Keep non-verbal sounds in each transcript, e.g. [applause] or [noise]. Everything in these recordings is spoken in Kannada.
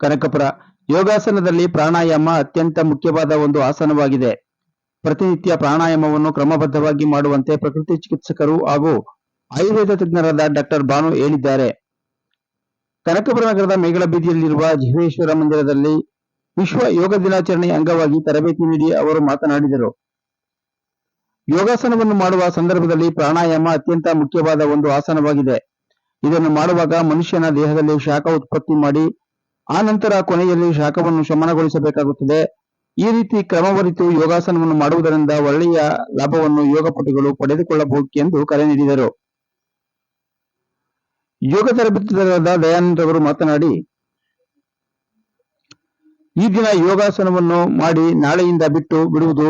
ಕನಕಪುರ. ಯೋಗಾಸನದಲ್ಲಿ ಪ್ರಾಣಾಯಾಮ ಅತ್ಯಂತ ಮುಖ್ಯವಾದ ಒಂದು ಆಸನವಾಗಿದೆ. ಪ್ರತಿನಿತ್ಯ ಪ್ರಾಣಾಯಾಮವನ್ನು ಕ್ರಮಬದ್ಧವಾಗಿ ಮಾಡುವಂತೆ ಪ್ರಕೃತಿ ಚಿಕಿತ್ಸಕರು ಹಾಗೂ ಆಯುರ್ವೇದ ತಜ್ಞರಾದ ಡಾಕ್ಟರ್ ಭಾನು ಹೇಳಿದ್ದಾರೆ. ಕನಕಪುರ ನಗರದ ಮೇಗಳ ಬೀದಿಯಲ್ಲಿರುವ ಜಿವೇಶ್ವರ ಮಂದಿರದಲ್ಲಿ ವಿಶ್ವ ಯೋಗ ದಿನಾಚರಣೆ ಅಂಗವಾಗಿ ತರಬೇತಿ ನೀಡಿ ಅವರು ಮಾತನಾಡಿದರು. ಯೋಗಾಸನವನ್ನು ಮಾಡುವ ಸಂದರ್ಭದಲ್ಲಿ ಪ್ರಾಣಾಯಾಮ ಅತ್ಯಂತ ಮುಖ್ಯವಾದ ಒಂದು ಆಸನವಾಗಿದೆ. ಇದನ್ನು ಮಾಡುವಾಗ ಮನುಷ್ಯನ ದೇಹದಲ್ಲಿ ಶಾಖ ಉತ್ಪತ್ತಿ ಮಾಡಿ ಆ ನಂತರ ಕೊನೆಯಲ್ಲಿ ಶಾಖವನ್ನು ಶಮನಗೊಳಿಸಬೇಕಾಗುತ್ತದೆ. ಈ ರೀತಿ ಕ್ರಮವರಿತು ಯೋಗಾಸನವನ್ನು ಮಾಡುವುದರಿಂದ ಒಳ್ಳೆಯ ಲಾಭವನ್ನು ಯೋಗಪಟುಗಳು ಪಡೆದುಕೊಳ್ಳಬಹುದು ಎಂದು ಕರೆ ನೀಡಿದರು. ಯೋಗ ತರಬೇತುದಾರರಾದ ದಯಾನಂದ್ ಅವರು ಮಾತನಾಡಿ, ಈ ದಿನ ಯೋಗಾಸನವನ್ನು ಮಾಡಿ ನಾಳೆಯಿಂದ ಬಿಟ್ಟು ಬಿಡುವುದು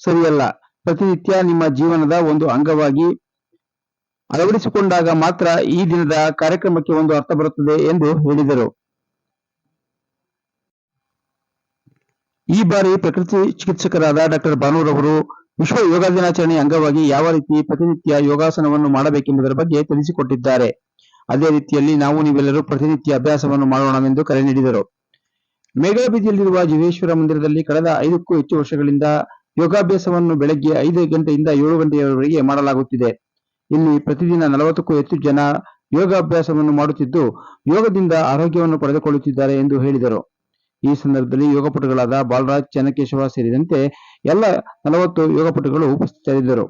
ಸರಿಯಲ್ಲ. ಪ್ರತಿನಿತ್ಯ ನಿಮ್ಮ ಜೀವನದ ಒಂದು ಅಂಗವಾಗಿ ಅಳವಡಿಸಿಕೊಂಡಾಗ ಮಾತ್ರ ಈ ದಿನದ ಕಾರ್ಯಕ್ರಮಕ್ಕೆ ಒಂದು ಅರ್ಥ ಬರುತ್ತದೆ ಎಂದು ಹೇಳಿದರು. ಈ ಬಾರಿ ಪ್ರಕೃತಿ ಚಿಕಿತ್ಸಕರಾದ ಡಾಕ್ಟರ್ ಭಾನುರವರು ವಿಶ್ವ ಯೋಗ ದಿನಾಚರಣೆ ಅಂಗವಾಗಿ ಯಾವ ರೀತಿ ಪ್ರತಿನಿತ್ಯ ಯೋಗಾಸನವನ್ನು ಮಾಡಬೇಕೆಂಬುದರ ಬಗ್ಗೆ ತಿಳಿಸಿಕೊಟ್ಟಿದ್ದಾರೆ. ಅದೇ ರೀತಿಯಲ್ಲಿ ನಾವು ನೀವೆಲ್ಲರೂ ಪ್ರತಿನಿತ್ಯ ಅಭ್ಯಾಸವನ್ನು ಮಾಡೋಣವೆಂದು ಕರೆ ನೀಡಿದರು. ಮೇಘಾಬೀದಿಯಲ್ಲಿರುವ ಜೀವೇಶ್ವರ ಜಿವೇಶ್ವರ ಮಂದಿರದಲ್ಲಿ ಕಳೆದ ಐದಕ್ಕೂ ಹೆಚ್ಚು ವರ್ಷಗಳಿಂದ ಯೋಗಾಭ್ಯಾಸವನ್ನು ಬೆಳಗ್ಗೆ ಐದು ಗಂಟೆಯಿಂದ ಏಳು ಗಂಟೆಯವರೆಗೆ ಮಾಡಲಾಗುತ್ತಿದೆ. ಇಲ್ಲಿ ಪ್ರತಿದಿನ ನಲವತ್ತಕ್ಕೂ ಹೆಚ್ಚು ಜನ ಯೋಗಾಭ್ಯಾಸವನ್ನು ಮಾಡುತ್ತಿದ್ದು ಯೋಗದಿಂದ ಆರೋಗ್ಯವನ್ನು ಪಡೆದುಕೊಳ್ಳುತ್ತಿದ್ದಾರೆ ಎಂದು ಹೇಳಿದರು. ಈ ಸಂದರ್ಭದಲ್ಲಿ ಯೋಗಪಟುಗಳಾದ ಬಾಲರಾಜ್ ಚನ್ನಕೇಶವ ಸೇರಿದಂತೆ ಎಲ್ಲ ನಲವತ್ತು ಯೋಗಪಟುಗಳು ಉಪಸ್ಥಿತರಿದ್ದರು.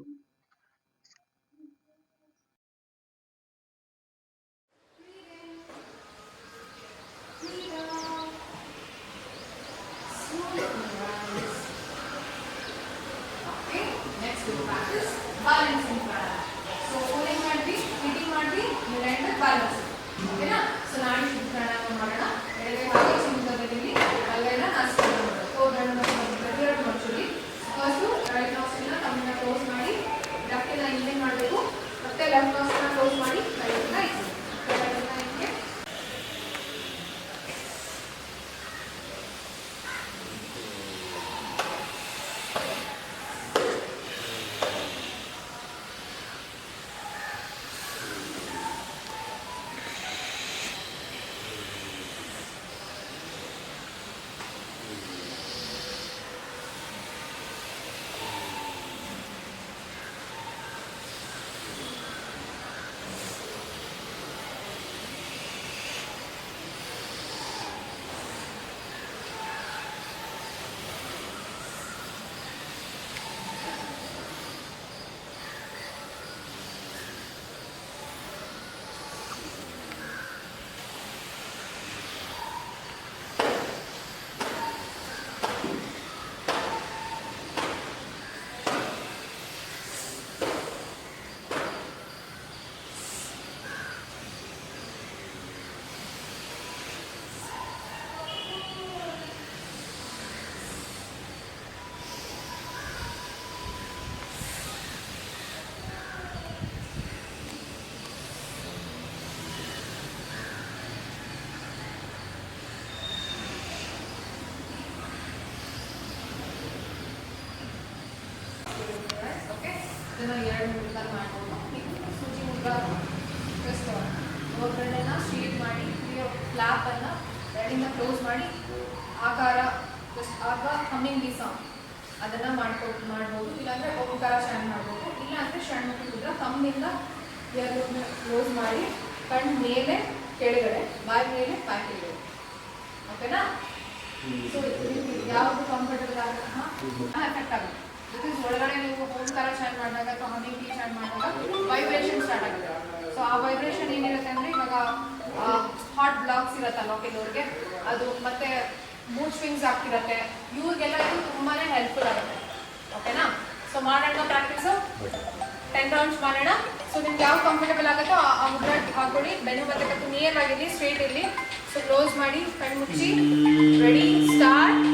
ಎರಡು ಮೂಲಕ ಮಾಡ್ಬೋದು ನೀವು ಸೂಜಿ ಮೂಲಕ ಟ್ವಿಸ್ಟ್ ಒಗ್ಗರಣೆನ ಸ್ಟ್ರೀಟ್ ಮಾಡಿ ಫ್ಲಾಪ್ ಅನ್ನ ಎರಡಿಂದ ಕ್ಲೋಸ್ ಮಾಡಿ ಆಕಾರ ಆಗ ಹಮ್ಮಿಂಗ್ ಬೀಸ ಅದನ್ನು ಮಾಡ್ಕೊ ಮಾಡ್ಬೋದು ಇಲ್ಲಾಂದರೆ ಓಂಕಾರ ಚಾನ್ ಮಾಡ್ಬೋದು ಇಲ್ಲಾಂದರೆ ಅಂದ್ರೆ ಷಣ್ಮುಖಿ ಕಮ್ಮಿಂದ ಎರಡು ಕ್ಲೋಸ್ ಮಾಡಿ ಕಣ್ಣು ಮೇಲೆ ಕೆಳಗಡೆ ಬಾಯಿ ಮೇಲೆ ಬಾಯಿ ಕೆಳಗಡೆ ಓಕೆನಾ ಸೊ ಯಾವುದು ಕಂಫರ್ಟಬಲ್ ಆಗುತ್ತೆ? ಹಾಂ ಎಫೆಕ್ಟ್ ಆಗುತ್ತೆ. ಬಿಕಾಸ್ ಒಳಗಡೆ ನೀವು ಓಂಕಾರ ಚಾನ್ ಮಾಡಿದಾಗ ಅಥವಾ ಹಮ್ಮಿಂಗ್ ಟೀ ಮಾಡಿದಾಗ ವೈಬ್ರೇಷನ್ ಸ್ಟಾರ್ಟ್ ಆಗುತ್ತೆ. ಸೊ ಆ ವೈಬ್ರೇಷನ್ ಏನಿರುತ್ತೆ ಅಂದರೆ ಇವಾಗ ಹಾಟ್ ಬ್ಲಾಕ್ಸ್ ಇರುತ್ತಲ್ಲ ಕೆಲವ್ರಿಗೆ? ಅದು ಮತ್ತೆ ಮೂಡ್ ಸ್ವಿಂಗ್ಸ್ ಆಗ್ತಿರತ್ತೆ. ಇವ್ರಿಗೆಲ್ಲ ಇದು ತುಂಬಾನೇ ಹೆಲ್ಪ್ಫುಲ್ ಆಗುತ್ತೆ. ಓಕೆನಾ ಸೊ ಮಾಡೋಣ ಪ್ರಾಕ್ಟೀಸು ಟೆನ್ ರೌಂಡ್ಸ್ ಮಾಡೋಣ. ಸೊ ನಿಮ್ಗೆ ಯಾವ ಕಂಫರ್ಟಬಲ್ ಆಗುತ್ತೋ ಆ ಮುದ್ರ ಹಾಕೊಳ್ಳಿ. ಬೆನ್ನು ಮತ್ತೆ ಕತ್ತು ನಿಯರ್ ಆಗಿರಲಿ ಸ್ಟ್ರೇಟ್ ಇರಲಿ. ಸೊ ಕ್ಲೋಸ್ ಮಾಡಿ, ಕಣ್ಣು ಮುಚ್ಚಿ ರೆಡಿ ಸ್ಟಾರ್ಟ್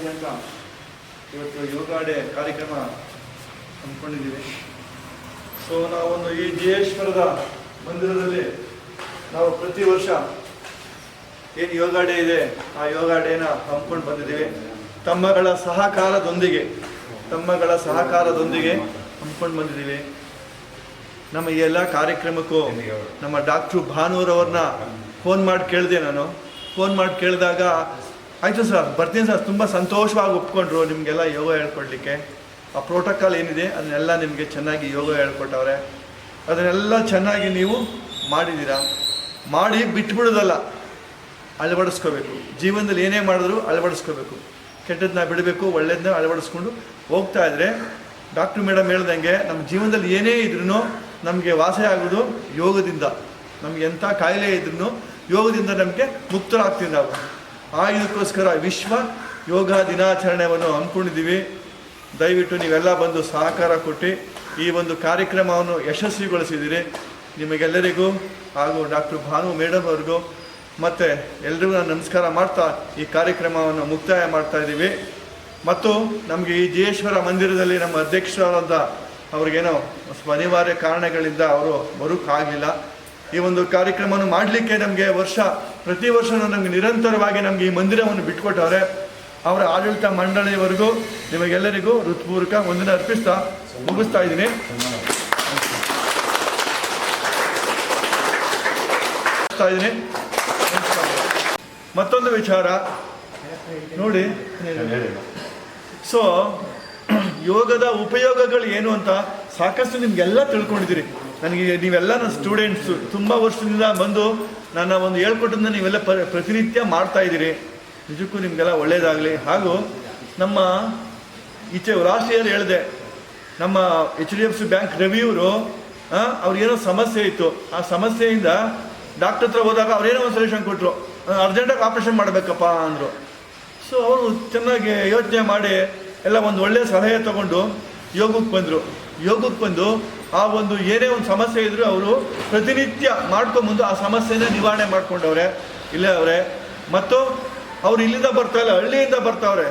ಕರ್ನಾಟಕದಾದ್ಯಂತ ಇವತ್ತು ಯೋಗ ಡೇ ಕಾರ್ಯಕ್ರಮ ಹಮ್ಮಿಕೊಂಡಿದ್ದೀವಿ. ಸೊ ನಾವೊಂದು ಈ ಜಯೇಶ್ವರದ ಮಂದಿರದಲ್ಲಿ ನಾವು ಪ್ರತಿ ವರ್ಷ ಏನು ಯೋಗ ಡೇ ಇದೆ, ಆ ಯೋಗ ಡೇನ ಹಮ್ಮಿಕೊಂಡು ಬಂದಿದ್ದೀವಿ. ತಮ್ಮಗಳ ಸಹಕಾರದೊಂದಿಗೆ ತಮ್ಮಗಳ ಸಹಕಾರದೊಂದಿಗೆ ಹಮ್ಮಿಕೊಂಡು ಬಂದಿದ್ದೀವಿ. ನಮ್ಮ ಈ ಎಲ್ಲ ಕಾರ್ಯಕ್ರಮಕ್ಕೂ ನಮ್ಮ ಡಾಕ್ಟ್ರು ಭಾನೂರವ್ರನ್ನ ಫೋನ್ ಮಾಡಿ ಕೇಳಿದೆ ನಾನು. ಫೋನ್ ಮಾಡಿ ಕೇಳಿದಾಗ ಆಯಿತು ಸರ್, ಬರ್ತೀನಿ ಸರ್. ತುಂಬ ಸಂತೋಷವಾಗಿ ಒಪ್ಕೊಂಡ್ರು ನಿಮಗೆಲ್ಲ ಯೋಗ ಹೇಳ್ಕೊಡ್ಲಿಕ್ಕೆ. ಆ ಪ್ರೋಟೋಕಾಲ್ ಏನಿದೆ, ಅದನ್ನೆಲ್ಲ ನಿಮಗೆ ಚೆನ್ನಾಗಿ ಯೋಗ ಹೇಳ್ಕೊಟ್ಟವ್ರೆ. ಅದನ್ನೆಲ್ಲ ಚೆನ್ನಾಗಿ ನೀವು ಮಾಡಿದ್ದೀರಾ? ಮಾಡಿ ಬಿಟ್ಬಿಡೋದಲ್ಲ, ಅಳವಡಿಸ್ಕೋಬೇಕು. ಜೀವನದಲ್ಲಿ ಏನೇ ಮಾಡಿದ್ರು ಅಳವಡಿಸ್ಕೋಬೇಕು. ಕೆಟ್ಟದನ್ನ ಬಿಡಬೇಕು ಒಳ್ಳೆಯದನ್ನ ಅಳವಡಿಸ್ಕೊಂಡು ಹೋಗ್ತಾ ಇದ್ರೆ, ಡಾಕ್ಟ್ರು ಮೇಡಮ್ ಹೇಳ್ದಂಗೆ ನಮ್ಮ ಜೀವನದಲ್ಲಿ ಏನೇ ಇದ್ರೂ ನಮಗೆ ವಾಸೆ ಆಗೋದು ಯೋಗದಿಂದ. ನಮ್ಗೆ ಎಂಥ ಕಾಯಿಲೆ ಇದ್ರೂ ಯೋಗದಿಂದ ನಮಗೆ ಮುಕ್ತರಾಗ್ತೀವಿ ನಾವು. ಆ ಇದಕ್ಕೋಸ್ಕರ ವಿಶ್ವ ಯೋಗ ದಿನಾಚರಣೆಯನ್ನು ಹಮ್ಮಿಕೊಂಡಿದ್ದೀವಿ. ದಯವಿಟ್ಟು ನೀವೆಲ್ಲ ಬಂದು ಸಹಕಾರ ಕೊಟ್ಟು ಈ ಒಂದು ಕಾರ್ಯಕ್ರಮವನ್ನು ಯಶಸ್ವಿಗೊಳಿಸಿದ್ದೀರಿ. ನಿಮಗೆಲ್ಲರಿಗೂ ಹಾಗೂ ಡಾಕ್ಟರ್ ಭಾನು ಮೇಡಮ್ ಅವ್ರಿಗೂ ಮತ್ತು ಎಲ್ರಿಗೂ ನಾನು ನಮಸ್ಕಾರ ಮಾಡ್ತಾ ಈ ಕಾರ್ಯಕ್ರಮವನ್ನು ಮುಕ್ತಾಯ ಮಾಡ್ತಾ ಇದ್ದೀವಿ. ಮತ್ತು ನಮಗೆ ಈ ಜಯೇಶ್ವರ ಮಂದಿರದಲ್ಲಿ ನಮ್ಮ ಅಧ್ಯಕ್ಷರಾದಂಥ ಅವ್ರಿಗೇನೋ ಅನಿವಾರ್ಯ ಕಾರಣಗಳಿಂದ ಅವರು ಬರೋಕ್ಕಾಗಲಿಲ್ಲ ಈ ಒಂದು ಕಾರ್ಯಕ್ರಮವನ್ನು ಮಾಡಲಿಕ್ಕೆ ನಮಗೆ ವರ್ಷ, ಪ್ರತಿ ವರ್ಷನೂ ನಮಗೆ ನಿರಂತರವಾಗಿ ನಮಗೆ ಈ ಮಂದಿರವನ್ನು ಬಿಟ್ಕೊಟ್ಟವ್ರೆ. ಅವರ ಆಡಳಿತ ಮಂಡಳಿಯವರೆಗೂ ನಿಮಗೆಲ್ಲರಿಗೂ ಹೃತ್ಪೂರ್ವಕ ಒಂದಿನ ಅರ್ಪಿಸ್ತಾ ಮುಗಿಸ್ತಾ ಇದ್ದೀನಿ. ಮತ್ತೊಂದು ವಿಚಾರ. ನೋಡಿ. ಸೊ [clears throat] ಯೋಗದ ಉಪಯೋಗಗಳು ಏನು ಅಂತ ಸಾಕಷ್ಟು ನಿಮ್ಗೆಲ್ಲ ತಿಳ್ಕೊಂಡಿದ್ದೀರಿ. ನನಗೆ ನೀವೆಲ್ಲ ನನ್ನ ಸ್ಟೂಡೆಂಟ್ಸು ತುಂಬ ವರ್ಷದಿಂದ ಬಂದು ನನ್ನ ಒಂದು ಹೇಳ್ಕೊಟ್ಟಿಂದ ನೀವೆಲ್ಲ ಪ ಪ್ರತಿನಿತ್ಯ ಮಾಡ್ತಾ ಇದ್ದೀರಿ. ನಿಜಕ್ಕೂ ನಿಮಗೆಲ್ಲ ಒಳ್ಳೆಯದಾಗಲಿ ಹಾಗೂ ನಮ್ಮ ಈಚೆ ರಾಷ್ಟ್ರೀಯಲ್ಲಿ ಹೇಳಿದೆ, ನಮ್ಮ H D F C bank ರವಿಯವರು ಅವ್ರಿಗೇನೋ ಸಮಸ್ಯೆ ಇತ್ತು. ಆ ಸಮಸ್ಯೆಯಿಂದ ಡಾಕ್ಟರ್ ಹತ್ರ ಹೋದಾಗ ಅವ್ರೇನೋ ಒಂದು ಸೊಲ್ಯೂಷನ್ ಕೊಟ್ಟರು ಅರ್ಜೆಂಟಾಗಿ ಆಪ್ರೇಷನ್ ಮಾಡಬೇಕಪ್ಪ ಅಂದರು. ಸೊ ಅವರು ಚೆನ್ನಾಗಿ ಯೋಚನೆ ಮಾಡಿ, ಎಲ್ಲ ಒಂದು ಒಳ್ಳೆಯ ಸಲಹೆ ತಗೊಂಡು ಯೋಗಕ್ಕೆ ಬಂದರು. ಯೋಗಕ್ಕೆ ಬಂದು ಆ ಒಂದು ಏನೇ ಒಂದು ಸಮಸ್ಯೆ ಇದ್ದರೂ ಅವರು ಪ್ರತಿನಿತ್ಯ ಮಾಡ್ಕೊಂಬಂದು ಆ ಸಮಸ್ಯೆನ ನಿವಾರಣೆ ಮಾಡ್ಕೊಂಡವ್ರೆ. ಇಲ್ಲೇ ಅವರೇ. ಮತ್ತು ಅವ್ರು ಇಲ್ಲಿಂದ ಬರ್ತಾ ಇಲ್ಲ, ಹಳ್ಳಿಯಿಂದ ಬರ್ತಾವ್ರೆ.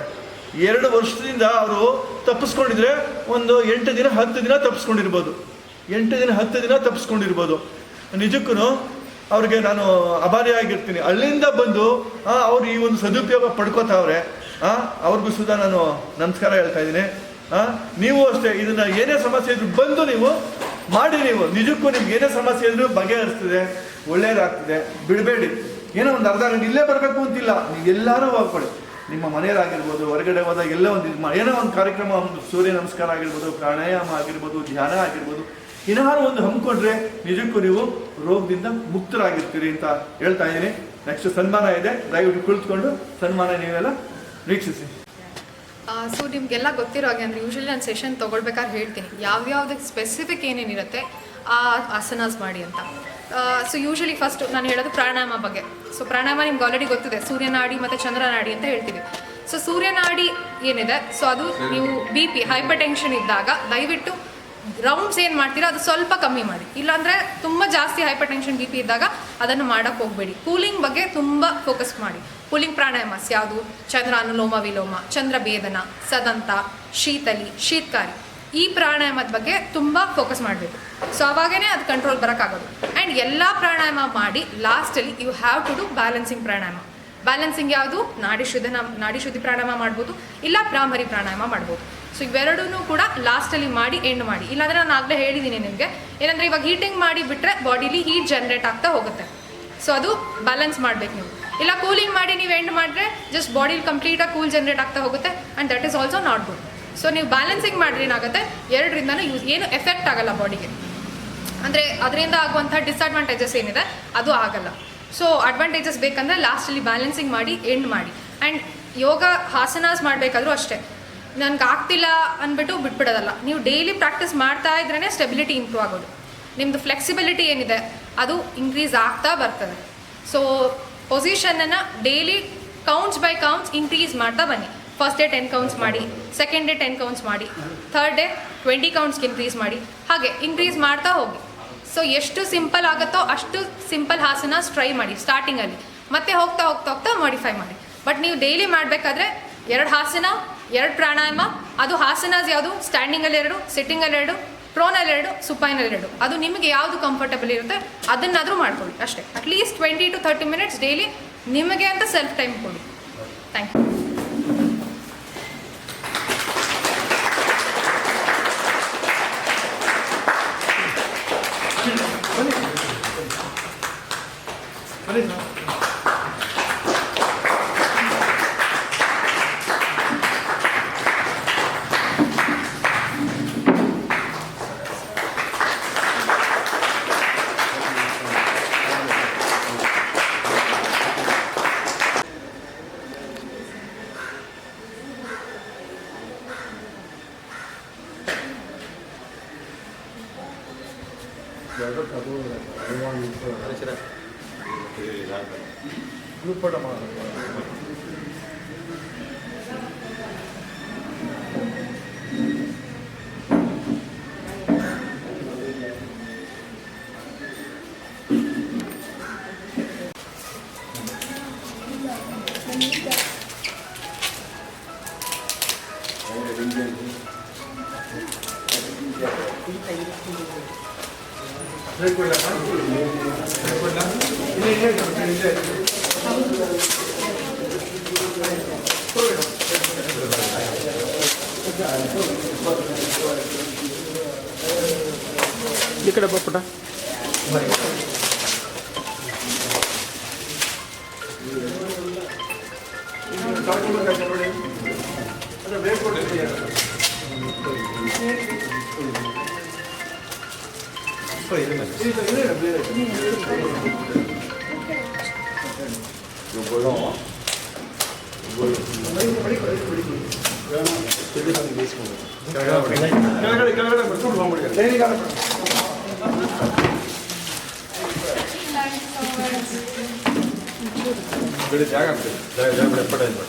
ಎರಡು ವರ್ಷದಿಂದ ಅವರು ತಪ್ಪಿಸ್ಕೊಂಡಿದ್ರೆ ಒಂದು ಎಂಟು ದಿನ, ಹತ್ತು ದಿನ ತಪ್ಪಿಸ್ಕೊಂಡಿರ್ಬೋದು. ಎಂಟು ದಿನ, ಹತ್ತು ದಿನ ತಪ್ಪಿಸ್ಕೊಂಡಿರ್ಬೋದು. ನಿಜಕ್ಕೂ ಅವ್ರಿಗೆ ನಾನು ಅಭಾರಿಯಾಗಿರ್ತೀನಿ ಅಲ್ಲಿಂದ ಬಂದು ಅವ್ರು ಈ ಒಂದು ಸದುಪಯೋಗ ಪಡ್ಕೋತಾವ್ರೆ. ಅವ್ರಿಗೂ ಸುಧಾ ನಾನು ನಮಸ್ಕಾರ ಹೇಳ್ತಾ ಇದ್ದೀನಿ. ನೀವು ಅಷ್ಟೇ, ಇದನ್ನ ಏನೇ ಸಮಸ್ಯೆ ಇದ್ರು ಬಂದು ನೀವು ಮಾಡಿ ನೀವು. ನಿಜಕ್ಕೂ ನಿಮ್ಗೆ ಏನೇ ಸಮಸ್ಯೆ ಇದ್ರೂ ಬಗೆಹರಿಸ್ತದೆ, ಒಳ್ಳೇದಾಗ್ತದೆ, ಬಿಡಬೇಡಿ. ಏನೋ ಒಂದು ಅರ್ಧ ಗಂಟೆ ಇಲ್ಲೇ ಬರಬೇಕು ಅಂತಿಲ್ಲ. ನೀವು ಎಲ್ಲಾರು ಹೋಗ್ಕೊಳ್ಳಿ. ನಿಮ್ಮ ಮನೆಯಲ್ಲಾಗಿರ್ಬೋದು ಹೊರಗಡೆ ಹೋದಾಗ ಎಲ್ಲ ಒಂದು ಇದು ಏನೋ ಒಂದು ಕಾರ್ಯಕ್ರಮ, ಒಂದು ಸೂರ್ಯ ನಮಸ್ಕಾರ ಆಗಿರ್ಬೋದು, ಪ್ರಾಣಾಯಾಮ ಆಗಿರ್ಬೋದು, ಧ್ಯಾನ ಆಗಿರ್ಬೋದು. ಏನಾದ್ರು ಒಂದು ಹಮ್ಮಿಕೊಂಡ್ರೆ ನಿಜಕ್ಕೂ ನೀವು ರೋಗದಿಂದ ಮುಕ್ತರಾಗಿರ್ತೀರಿ ಅಂತ ಹೇಳ್ತಾ ಇದ್ದೀನಿ. ನೆಕ್ಸ್ಟ್ ಸನ್ಮಾನ ಇದೆ. ದಯವಿಟ್ಟು ಕುಳಿತುಕೊಂಡು ಸನ್ಮಾನ ನೀವೆಲ್ಲ ವೀಕ್ಷಿಸಿ. ಸೊ ನಿಮಗೆಲ್ಲ ಗೊತ್ತಿರೋ ಹಾಗೆ ಅಂದರೆ ಯೂಶ್ವಲಿ ನಾನು ಸೆಷನ್ ತೊಗೊಳ್ಬೇಕಾದ್ರೆ ಹೇಳ್ತೀನಿ. ಯಾವ್ಯಾವ್ದಕ್ಕೆ ಸ್ಪೆಸಿಫಿಕ್ ಏನೇನಿರುತ್ತೆ ಆ ಆಸನಾಸ್ ಮಾಡಿ ಅಂತ. ಸೊ ಯೂಶ್ವಲಿ ಫಸ್ಟ್ ನಾನು ಹೇಳೋದು ಪ್ರಾಣಾಯಾಮ ಬಗ್ಗೆ. ಸೊ ಪ್ರಾಣಾಯಾಮ ನಿಮ್ಗೆ ಆಲ್ರೆಡಿ ಗೊತ್ತಿದೆ. ಸೂರ್ಯನಾಡಿ ಮತ್ತು ಚಂದ್ರನಾಡಿ ಅಂತ ಹೇಳ್ತೀವಿ. ಸೊ ಸೂರ್ಯನಾಡಿ ಏನಿದೆ? ಸೊ ಅದು ನೀವು ಬಿ ಪಿ ಹೈಪರ್ ಟೆನ್ಷನ್ ಇದ್ದಾಗ ದಯವಿಟ್ಟು ರೌಂಡ್ಸ್ ಏನು ಮಾಡ್ತೀರಾ, ಅದು ಸ್ವಲ್ಪ ಕಮ್ಮಿ ಮಾಡಿ. ಇಲ್ಲಾಂದರೆ ತುಂಬ ಜಾಸ್ತಿ ಹೈಪರ್ ಟೆನ್ಷನ್ ಬಿ ಪಿ ಇದ್ದಾಗ ಅದನ್ನು ಮಾಡೋಕ್ಕೆ ಹೋಗಬೇಡಿ. ಕೂಲಿಂಗ್ ಬಗ್ಗೆ ತುಂಬ ಫೋಕಸ್ ಮಾಡಿ. ಕೂಲಿಂಗ್ ಪ್ರಾಣಾಯಾಮಸ್ ಯಾವುದು ಚಂದ್ರ ಅನುಲೋಮ ವಿಲೋಮ ಚಂದ್ರ ಭೇದನ ಸದಂತ, ಶೀತಲಿ, ಶೀತಕಾರಿ. ಈ ಪ್ರಾಣಾಯಾಮದ ಬಗ್ಗೆ ತುಂಬ ಫೋಕಸ್ ಮಾಡಬೇಕು. ಸೊ ಅವಾಗೇ ಅದು ಕಂಟ್ರೋಲ್ ಬರೋಕ್ಕಾಗೋದು. ಆ್ಯಂಡ್ ಎಲ್ಲ ಪ್ರಾಣಾಯಾಮ ಮಾಡಿ ಲಾಸ್ಟಲ್ಲಿ you have to do balancing pranayama. Balancing ಯಾವುದು? ನಾಡಿ ಶುದ್ಧನ, ನಾಡಿ ಶುದ್ಧಿ ಪ್ರಾಣಾಯಾಮ ಮಾಡ್ಬೋದು. ಇಲ್ಲ ಬ್ರಾಹ್ಮರಿ ಪ್ರಾಣಾಯಾಮ ಮಾಡ್ಬೋದು. ಸೊ ಇವೆರಡೂ ಕೂಡ ಲಾಸ್ಟಲ್ಲಿ ಮಾಡಿ ಎಂಡ್ ಮಾಡಿ. ಇಲ್ಲಾಂದರೆ ನಾನು ಆಗಲೇ ಹೇಳಿದ್ದೀನಿ ನಿಮಗೆ. ಏನಂದರೆ ಇವಾಗ ಹೀಟಿಂಗ್ ಮಾಡಿ ಬಿಟ್ಟರೆ ಬಾಡಿಲಿ ಹೀಟ್ ಜನ್ರೇಟ್ ಆಗ್ತಾ ಹೋಗುತ್ತೆ. ಸೊ ಅದು ಬ್ಯಾಲೆನ್ಸ್ ಮಾಡಬೇಕು ನೀವು. ಇಲ್ಲ ಕೂಲಿಂಗ್ ಮಾಡಿ ನೀವು ಎಂಡ್ ಮಾಡಿದ್ರೆ ಜಸ್ಟ್ ಬಾಡಿಲಿ ಕಂಪ್ಲೀಟಾಗಿ ಕೂಲ್ ಜನ್ರೇಟ್ ಆಗ್ತಾ ಹೋಗುತ್ತೆ and that is also not good so ನೀವು ಬ್ಯಾಲೆನ್ಸಿಂಗ್ ಮಾಡಿದ್ರೆ ಏನಾಗುತ್ತೆ? ಎರಡರಿಂದನೂ ಯೂಸ್ ಏನು ಎಫೆಕ್ಟ್ ಆಗಲ್ಲ ಬಾಡಿಗೆ ಅಂದರೆ ಅದರಿಂದ ಆಗುವಂಥ ಡಿಸ್ಅಡ್ವಾಂಟೇಜಸ್ ಏನಿದೆ? ಅದು ಆಗಲ್ಲ. ಸೊ ಅಡ್ವಾಂಟೇಜಸ್ ಬೇಕಂದರೆ ಲಾಸ್ಟಲ್ಲಿ ಬ್ಯಾಲೆನ್ಸಿಂಗ್ ಮಾಡಿ ಎಂಡ್ ಮಾಡಿ. ಆ್ಯಂಡ್ ಯೋಗ ಹಾಸನಾಸ್ ಮಾಡಬೇಕಾದ್ರೂ ಅಷ್ಟೇ. ನನಗೆ ಆಗ್ತಿಲ್ಲ ಅಂದ್ಬಿಟ್ಟು ಬಿಟ್ಬಿಡೋದಲ್ಲ. ನೀವು ಡೈಲಿ ಪ್ರಾಕ್ಟೀಸ್ ಮಾಡ್ತಾ ಇದ್ರೇ ಸ್ಟೆಬಿಲಿಟಿ ಇಂಪ್ರೂವ್ ಆಗೋದು. ನಿಮ್ಮದು ಫ್ಲೆಕ್ಸಿಬಿಲಿಟಿ ಏನಿದೆ, ಅದು ಇನ್ಕ್ರೀಸ್ ಆಗ್ತಾ ಬರ್ತದೆ. So ಪೊಸಿಷನನ್ನು daily counts by counts increase ಮಾಡ್ತಾ ಬನ್ನಿ. ಫಸ್ಟ್ ಡೇ ಟೆನ್ ಕೌಂಟ್ಸ್ ಮಾಡಿ ಸೆಕೆಂಡ್ ಡೇ ಟೆನ್ ಕೌಂಟ್ಸ್ ಮಾಡಿ ಥರ್ಡ್ ಡೇ ಟ್ವೆಂಟಿ ಕೌಂಟ್ಸ್ಗೆ ಇನ್ಕ್ರೀಸ್ ಮಾಡಿ, ಹಾಗೆ ಇನ್ಕ್ರೀಸ್ ಮಾಡ್ತಾ ಹೋಗಿ. ಸೊ ಎಷ್ಟು ಸಿಂಪಲ್ ಆಗುತ್ತೋ ಅಷ್ಟು ಸಿಂಪಲ್ ಹಾಸನ ಟ್ರೈ ಮಾಡಿ ಸ್ಟಾರ್ಟಿಂಗಲ್ಲಿ ಮತ್ತೆ ಹೋಗ್ತಾ ಹೋಗ್ತಾ ಹೋಗ್ತಾ ಮಾಡಿಫೈ ಮಾಡಿ. ಬಟ್ ನೀವು ಡೈಲಿ ಮಾಡಬೇಕಾದ್ರೆ ಎರಡು ಹಾಸನ ಎರಡು ಪ್ರಾಣಾಯಾಮ, ಅದು ಹಾಸನಾಸ್ ಯಾವುದು ಸ್ಟ್ಯಾಂಡಿಂಗಲ್ಲಿ ಎರಡು ಸಿಟ್ಟಿಂಗಲ್ಲಿ ಎರಡು ಪ್ರೋನಲ್ಲಿ ಎರಡು ಸುಪೈನಲ್ಲಿ ಎರಡು. ಅದು ನಿಮಗೆ ಯಾವುದು ಕಂಫರ್ಟಬಲ್ ಇರುತ್ತೆ, ಅದನ್ನಾದರೂ ಮಾಡ್ಕೊಳ್ಳಿ, ಅಷ್ಟೇ. At least twenty to thirty minutes daily ನಿಮಗೆ ಅಂತ ಸೆಲ್ಫ್ ಟೈಮ್ ಕೊಡಿ. ಥ್ಯಾಂಕ್ ಯು ఇక్కడ పప్పుట. డాక్యుమెంట్ ಇಲ್ಲ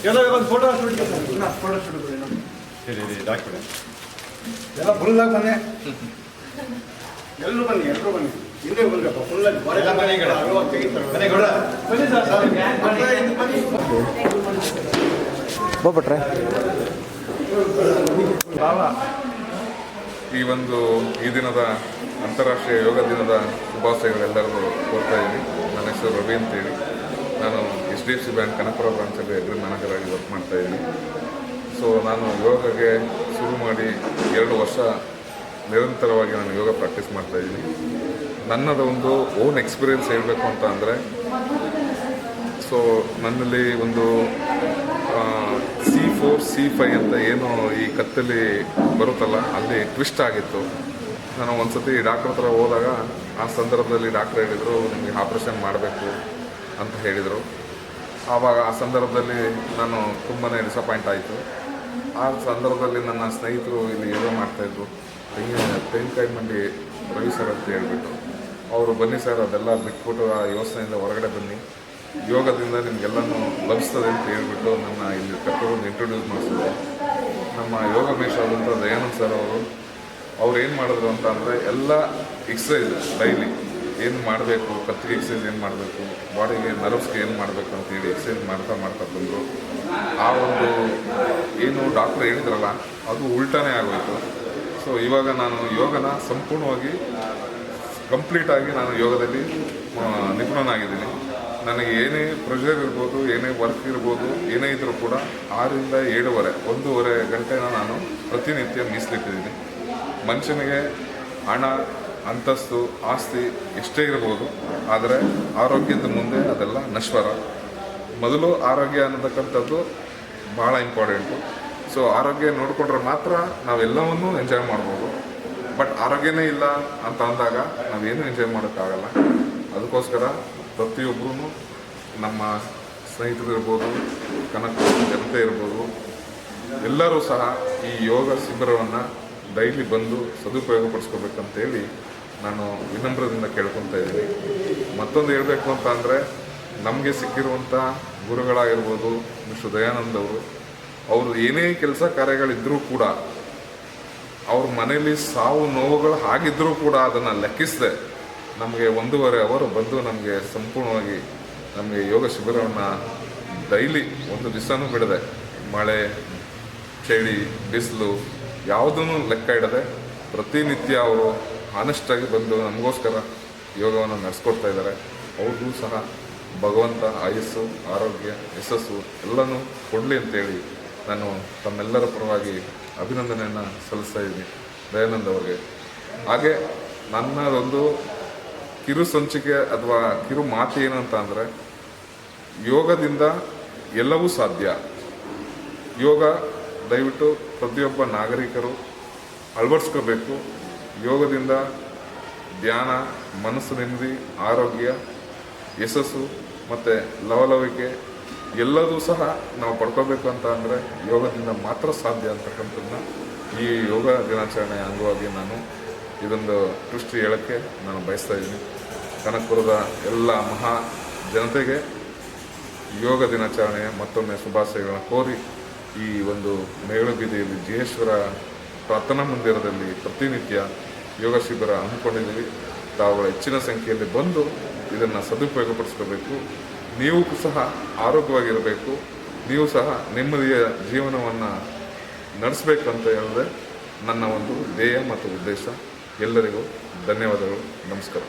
ಎಲ್ಲ ಒಂದು ಫೋಟೋ ಎಲ್ಲರೂ ಬನ್ನಿ ಎಲ್ಲರೂ ಬನ್ನಿ. ಹಿಂದೆ ಬಂದ್ರಪ್ಪ ಫುಲ್. ಬನ್ನಿ ಸರ್ ಬನ್ನಿ. ಈ ಒಂದು ಈ ದಿನದ ಅಂತಾರಾಷ್ಟ್ರೀಯ ಯೋಗ ದಿನದ ಶುಭಾಶಯಗಳೆಲ್ಲರಿಗೂ ಕೋರ್ತಾ ಇದ್ದೀನಿ. ನನ್ನ ಹೆಸರು ರವಿ ಅಂತೇಳಿ. ನಾನು H D F C bank Kanakapura ಬ್ರಾಂಚಲ್ಲಿ agri manager ಆಗಿ ವರ್ಕ್ ಮಾಡ್ತಾ ಇದ್ದೀನಿ. ಸೊ ನಾನು ಯೋಗಕ್ಕೆ ಶುರು ಮಾಡಿ ಎರಡು ವರ್ಷ ನಿರಂತರವಾಗಿ ನಾನು ಯೋಗ ಪ್ರಾಕ್ಟೀಸ್ ಮಾಡ್ತಾ ಇದ್ದೀನಿ. ನನ್ನದು ಒಂದು ಓನ್ ಎಕ್ಸ್ಪೀರಿಯನ್ಸ್ ಹೇಳಬೇಕು ಅಂತ ಅಂದರೆ ಸೊ ನನ್ನಲ್ಲಿ ಒಂದು ಸಿ ಫೋರ್ ಸಿ ಫೈ ಅಂತ ಏನು ಈ ಕತ್ತಲ್ಲಿ ಬರುತ್ತಲ್ಲ, ಅಲ್ಲಿ ಟ್ವಿಸ್ಟ್ ಆಗಿತ್ತು. ನಾನು ಒಂದ್ಸತಿ ಡಾಕ್ಟ್ರ್ ಹತ್ರ ಹೋದಾಗ, ಆ ಸಂದರ್ಭದಲ್ಲಿ ಡಾಕ್ಟ್ರ್ ಹೇಳಿದರು, ನಿಮಗೆ ಆಪ್ರೇಷನ್ ಮಾಡಬೇಕು ಅಂತ ಹೇಳಿದರು. ಆವಾಗ ಆ ಸಂದರ್ಭದಲ್ಲಿ ನಾನು ತುಂಬಾ ಡಿಸಪಾಯಿಂಟ್ ಆಯಿತು. ಆ ಸಂದರ್ಭದಲ್ಲಿ ನನ್ನ ಸ್ನೇಹಿತರು ಇಲ್ಲಿ ಯೋಗ ಮಾಡ್ತಾಯಿದ್ರು ತೆಂಗಿನಕಾಯಿ ಮಂಡಿ ರವಿ ಸರ್ ಅಂತ ಹೇಳ್ಬಿಟ್ಟು. ಅವರು ಬನ್ನಿ ಸರ್, ಅದೆಲ್ಲ ಬಿಟ್ಬಿಟ್ಟು ಆ ಯೋಚನೆಯಿಂದ ಹೊರಗಡೆ ಬನ್ನಿ. ಯೋಗದಿಂದ ನಿಮಗೆಲ್ಲನೂ ಲಭಿಸ್ತದೆ ಅಂತ ಹೇಳ್ಬಿಟ್ಟು ನನ್ನ ಇಲ್ಲಿ ಕರ್ಕೊಂಡು ಇಂಟ್ರೊಡ್ಯೂಸ್ ಮಾಡಿಸಿದ್ರು. ನಮ್ಮ ಯೋಗ ಮೇಷ ಆದಂಥ ದಯಾನಂದ್ ಸರ್ ಅವರು, ಅವ್ರು ಏನು ಮಾಡಿದ್ರು ಅಂತ ಅಂದರೆ ಎಲ್ಲ ಎಕ್ಸಸೈಸ್ ಡೈಲಿ ಏನು ಮಾಡಬೇಕು, ಕತ್ತಿಗೆ ಎಕ್ಸಸೈಸ್ ಏನು ಮಾಡಬೇಕು, ಬಾಡಿಗೆ ನರ್ವ್ಸ್ಗೆ ಏನು ಮಾಡಬೇಕು ಅಂತ ಹೇಳಿ ಎಕ್ಸಸೈಸ್ ಮಾಡ್ತಾ ಮಾಡ್ತಾ ಬಂದರು. ಆ ಒಂದು ಏನು ಡಾಕ್ಟ್ರ್ ಹೇಳಿದ್ರಲ್ಲ, ಅದು ಉಲ್ಟಾನೇ ಆಗೋಯ್ತು. ಸೊ ಇವಾಗ ನಾನು ಯೋಗನ ಸಂಪೂರ್ಣವಾಗಿ ಕಂಪ್ಲೀಟಾಗಿ ನಾನು ಯೋಗದಲ್ಲಿ ನಿಪುಣನಾಗಿದ್ದೀನಿ. ನನಗೆ ಏನೇ ಪ್ರೆಷರ್ ಇರ್ಬೋದು, ಏನೇ ವರ್ಕ್ ಇರ್ಬೋದು, ಏನೇ ಇದ್ರೂ ಕೂಡ ಆರರಿಂದ ಏಳುವರೆ, ಒಂದೂವರೆ ಗಂಟೆನ ನಾನು ಪ್ರತಿನಿತ್ಯ ಮೀಸಲಿಟ್ಟಿದ್ದೀನಿ. ಮನುಷ್ಯನಿಗೆ ಹಣ, ಅಂತಸ್ತು, ಆಸ್ತಿ ಎಷ್ಟೇ ಇರ್ಬೋದು, ಆದರೆ ಆರೋಗ್ಯದ ಮುಂದೆ ಅದೆಲ್ಲ ನಶ್ವರ. ಮೊದಲು ಆರೋಗ್ಯ ಅನ್ನತಕ್ಕಂಥದ್ದು ಭಾಳ ಇಂಪಾರ್ಟೆಂಟು ಸೊ ಆರೋಗ್ಯ ನೋಡಿಕೊಂಡ್ರೆ ಮಾತ್ರ ನಾವೆಲ್ಲವನ್ನೂ ಎಂಜಾಯ್ ಮಾಡ್ಬೋದು. ಬಟ್ ಆರೋಗ್ಯನೇ ಇಲ್ಲ ಅಂತ ಅಂದಾಗ ನಾವೇನು ಎಂಜಾಯ್ ಮಾಡೋಕ್ಕಾಗಲ್ಲ. ಅದಕ್ಕೋಸ್ಕರ ಪ್ರತಿಯೊಬ್ಬರೂ ನಮ್ಮ ಸ್ನೇಹಿತರು ಇರ್ಬೋದು ಕನಕ ಜನತೆ ಇರ್ಬೋದು, ಎಲ್ಲರೂ ಸಹ ಈ ಯೋಗ ಶಿಬಿರವನ್ನು ಡೈಲಿ ಬಂದು ಸದುಪಯೋಗ ಪಡಿಸ್ಕೋಬೇಕಂತೇಳಿ ನಾನು ವಿನಮ್ರದಿಂದ ಕೇಳ್ಕೊತಾ ಇದ್ದೀನಿ. ಮತ್ತೊಂದು ಹೇಳಬೇಕು ಅಂತ ಅಂದರೆ, ನಮಗೆ ಸಿಕ್ಕಿರುವಂಥ ಗುರುಗಳಾಗಿರ್ಬೋದು ಮಿಸ್ಟರ್ ದಯಾನಂದ್ ಅವರು ಅವರು ಏನೇ ಕೆಲಸ ಕಾರ್ಯಗಳಿದ್ದರೂ ಕೂಡ ಅವ್ರ ಮನೇಲಿ ಸಾವು ನೋವುಗಳು ಆಗಿದ್ದರೂ ಕೂಡ ಅದನ್ನು ಲೆಕ್ಕಿಸದೆ ನಮಗೆ ಒಂದೂವರೆ ಅವರು ಬಂದು ನಮಗೆ ಸಂಪೂರ್ಣವಾಗಿ ನಮಗೆ ಯೋಗ ಶಿಬಿರವನ್ನು ಡೈಲಿ ಒಂದು ದಿವಸನೂ ಬಿಡದೆ ಮಳೆ, ಚಳಿ, ಬಿಸಿಲು ಯಾವುದನ್ನು ಲೆಕ್ಕ ಇಡದೆ ಪ್ರತಿನಿತ್ಯ ಅವರು ಆನೆಸ್ಟಾಗಿ ಬಂದು ನಮಗೋಸ್ಕರ ಯೋಗವನ್ನು ನಡೆಸ್ಕೊಡ್ತಾ ಇದ್ದಾರೆ. ಅವ್ರಿಗೂ ಸಹ ಭಗವಂತ ಆಯಸ್ಸು, ಆರೋಗ್ಯ, ಯಶಸ್ಸು ಎಲ್ಲನೂ ಕೊಡಲಿ ಅಂತೇಳಿ ನಾನು ತಮ್ಮೆಲ್ಲರ ಪರವಾಗಿ ಅಭಿನಂದನೆಯನ್ನು ಸಲ್ಲಿಸ್ತಾ ಇದ್ದೀನಿ ದಯಾನಂದ್ ಅವರಿಗೆ. ಹಾಗೆ ನನ್ನದೊಂದು ಕಿರು ಸಂಚಿಕೆ ಅಥವಾ ಕಿರು ಮಾತು ಏನು ಅಂತ ಅಂದರೆ, ಯೋಗದಿಂದ ಎಲ್ಲವೂ ಸಾಧ್ಯ. ಯೋಗ ದಯವಿಟ್ಟು ಪ್ರತಿಯೊಬ್ಬ ನಾಗರಿಕರು ಅಳವಡಿಸ್ಕೋಬೇಕು. ಯೋಗದಿಂದ ಧ್ಯಾನ, ಮನಸ್ಸು ನೆಮ್ಮದಿ, ಆರೋಗ್ಯ, ಯಶಸ್ಸು ಮತ್ತು ಲವಲವಿಕೆ ಎಲ್ಲದೂ ಸಹ ನಾವು ಪಡ್ಕೋಬೇಕು ಅಂತ ಅಂದರೆ ಯೋಗದಿಂದ ಮಾತ್ರ ಸಾಧ್ಯ ಅಂತಕ್ಕಂಥದ್ದನ್ನ ಈ ಯೋಗ ದಿನಾಚರಣೆಯ ಅಂಗವಾಗಿ ನಾನು ಇದೊಂದು ದೃಷ್ಟಿ ಹೇಳೋಕ್ಕೆ ನಾನು ಬಯಸ್ತಾ ಇದ್ದೀನಿ. ಕನಕಪುರದ ಎಲ್ಲ ಮಹಾ ಜನತೆಗೆ ಯೋಗ ದಿನಾಚರಣೆಯ ಮತ್ತೊಮ್ಮೆ ಶುಭಾಶಯಗಳನ್ನು ಕೋರಿ ಈ ಒಂದು ಮೇಳು ಬೀದಿಯಲ್ಲಿ ಜಯೇಶ್ವರ ಪ್ರಾರ್ಥನಾ ಮಂದಿರದಲ್ಲಿ ಪ್ರತಿನಿತ್ಯ ಯೋಗ ಶಿಬಿರ ಹಮ್ಮಿಕೊಂಡಿದ್ದೀವಿ. ತಾವುಗಳ ಹೆಚ್ಚಿನ ಸಂಖ್ಯೆಯಲ್ಲಿ ಬಂದು ಇದನ್ನು ಸದುಪಯೋಗಪಡಿಸ್ಕೋಬೇಕು. ನೀವು ಸಹ ಆರೋಗ್ಯವಾಗಿರಬೇಕು. ನೀವು ಸಹ ನೆಮ್ಮದಿಯ ಜೀವನವನ್ನು ನಡೆಸಬೇಕಂತ ಹೇಳಿದ್ರೆ ನನ್ನ ಒಂದು ಧ್ಯೇಯ ಮತ್ತು ಉದ್ದೇಶ. ಎಲ್ಲರಿಗೂ ಧನ್ಯವಾದಗಳು. ನಮಸ್ಕಾರ.